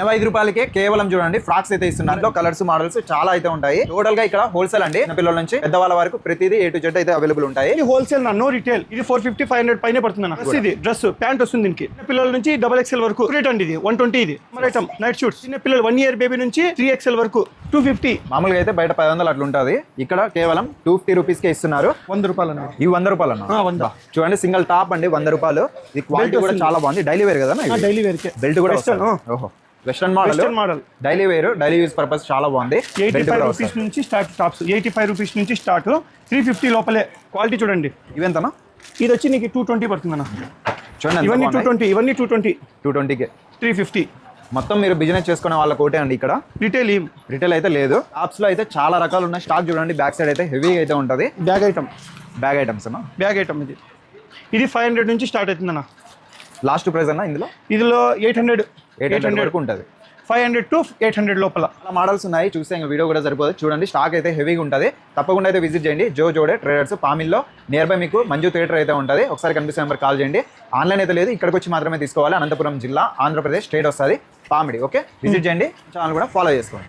ఎనభై ఐదు రూపాయలకే కేవలం చూడండి ఫ్రాక్స్ అయితే ఇస్తున్నారు. ఇందులో కలర్స్ మోడల్స్ చాలా అయితే ఉంటాయి. టోటల్గా ఇక్కడ హోల్సేల్ అండి. పిల్లల నుంచి పెద్దవాళ్ళ వరకు ప్రతిదీ ఏ టు జెడ్ అయితే అవైలబుల్ ఉంటాయి. ఇది హోల్సేల్ నా నో రిటైల్ ఇది ఫోర్ ఫిఫ్టీ ఫైవ్ హండ్రెడ్ పైన పడుతుంది అన్న ఇది డ్రెస్ ప్యాంట్ వస్తుంది దీనికి. చిన్న పిల్లల నుంచి డబల్ ఎక్స్ఎల్ వరకు. రేట్ అండి ఇది. వన్ ట్వంటీ ఇది. మన ఐటమ్ నైట్ షూట్స్ చిన్న పిల్లలు వన్ ఇయర్ బేబీ నుంచి త్రీ ఎక్స్ఎల్ వరకు. టూ ఫిఫ్టీ మామూలుగా అయితే బయట పది వందలు అట్లా ఉంటుంది ఇక్కడ కేవలం టూ ఫిఫ్టీ రూపీస్ కే ఇస్తున్నారు. వంద రూపాయలు అన్న ఇవి వంద రూపాయలు అన్న వంద. చూడండి సింగిల్ టాప్ అండి వంద రూపాయలు. ఇది క్వాలిటీ కూడా చాలా బాగుంది. డైలీ వేర్ కదా డైలీ వేర్కే బెల్ట్ కూడా. ఓహో. Western model model daily wear daily use purpose చాలా బాగుంది. ఎయిటీ ఫైవ్ రూపీస్ నుంచి start tops eighty five rupees నుంచి స్టార్ట్ త్రీ ఫిఫ్టీ లోపలే. క్వాలిటీ చూడండి. ఇవెంతనా? ఇది వచ్చి నీకు టూ ట్వంటీ పడుతుంది అన్న చూడండి ఇవన్నీ టూ ట్వంటీ ఇవన్నీ టూ ట్వంటీ టూ ట్వంటీకే త్రీ ఫిఫ్టీ మొత్తం మీరు బిజినెస్ చేసుకునే వాళ్ళకి ఒకటే అండి ఇక్కడ. రిటైల్ రిటైల్ అయితే లేదు. టాప్స్లో అయితే చాలా రకాలు ఉన్నాయి. స్టాక్ చూడండి బ్యాక్ సైడ్ అయితే హెవీ అయితే ఉంటుంది. బ్యాగ్ ఐటమ్ బ్యాగ్ ఐటమ్స్ అన్న బ్యాగ్ ఐటమ్ ఇది. ఇది ఫైవ్ హండ్రెడ్ నుంచి స్టార్ట్ అవుతుంది అన్న లాస్ట్ ప్రైస్ అన్న ఇందులో? ఇదిలో ఎయిట్ హండ్రెడ్. ఎయిట్ హండ్రెడ్ ఉంటుంది five hundred to eight hundred లోపల. చాలా మోడల్స్ ఉన్నాయి. చూస్తే ఇంకా వీడియో కూడా సరిపోదు. చూడండి స్టాక్ అయితే హెవీగా ఉంటుంది. తప్పకుండా అయితే విజిట్ చేయండి. జో జోడే ట్రేడర్స్ పామిల్లో నియర్ బై మీకు మంజు థియేటర్ అయితే ఉంటుంది. ఒకసారి కనిపిస్తే నెంబర్ కాల్ చేయండి. ఆన్లైన్ అయితే లేదు. ఇక్కడికి వచ్చి మాత్రమే తీసుకోవాలి. అనంతపురం జిల్లా ఆంధ్రప్రదేశ్ స్టేట్ వస్తుంది. పామిడి ఓకే విజిట్ చేయండి. ఛానల్ కూడా ఫాలో చేసుకోండి.